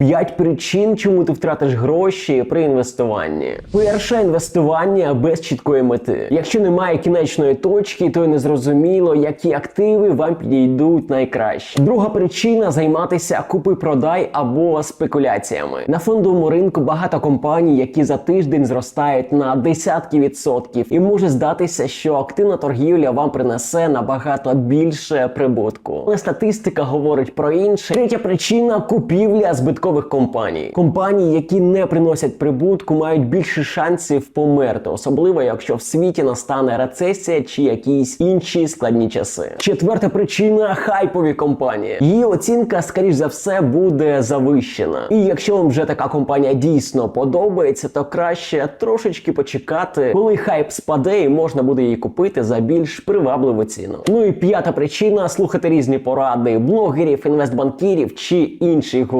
П'ять причин, чому ти втратиш гроші при інвестуванні. Перше інвестування без чіткої мети. Якщо немає кінечної точки, то й не зрозуміло, які активи вам підійдуть найкраще. Друга причина займатися купи-продай або спекуляціями. На фондовому ринку багато компаній, які за тиждень зростають на десятки відсотків, і може здатися, що активна торгівля вам принесе набагато більше прибутку. Але статистика говорить про інше. Третя причина купівля збиткових компаній. Компанії, які не приносять прибутку, мають більше шансів померти, особливо якщо в світі настане рецесія чи якісь інші складні часи. Четверта причина хайпові компанії. Її оцінка, скоріш за все, буде завищена. І якщо вам вже така компанія дійсно подобається, то краще трошечки почекати, коли хайп спаде, і можна буде її купити за більш привабливу ціну. Ну і п'ята причина слухати різні поради блогерів, інвестбанкірів чи інших гуру.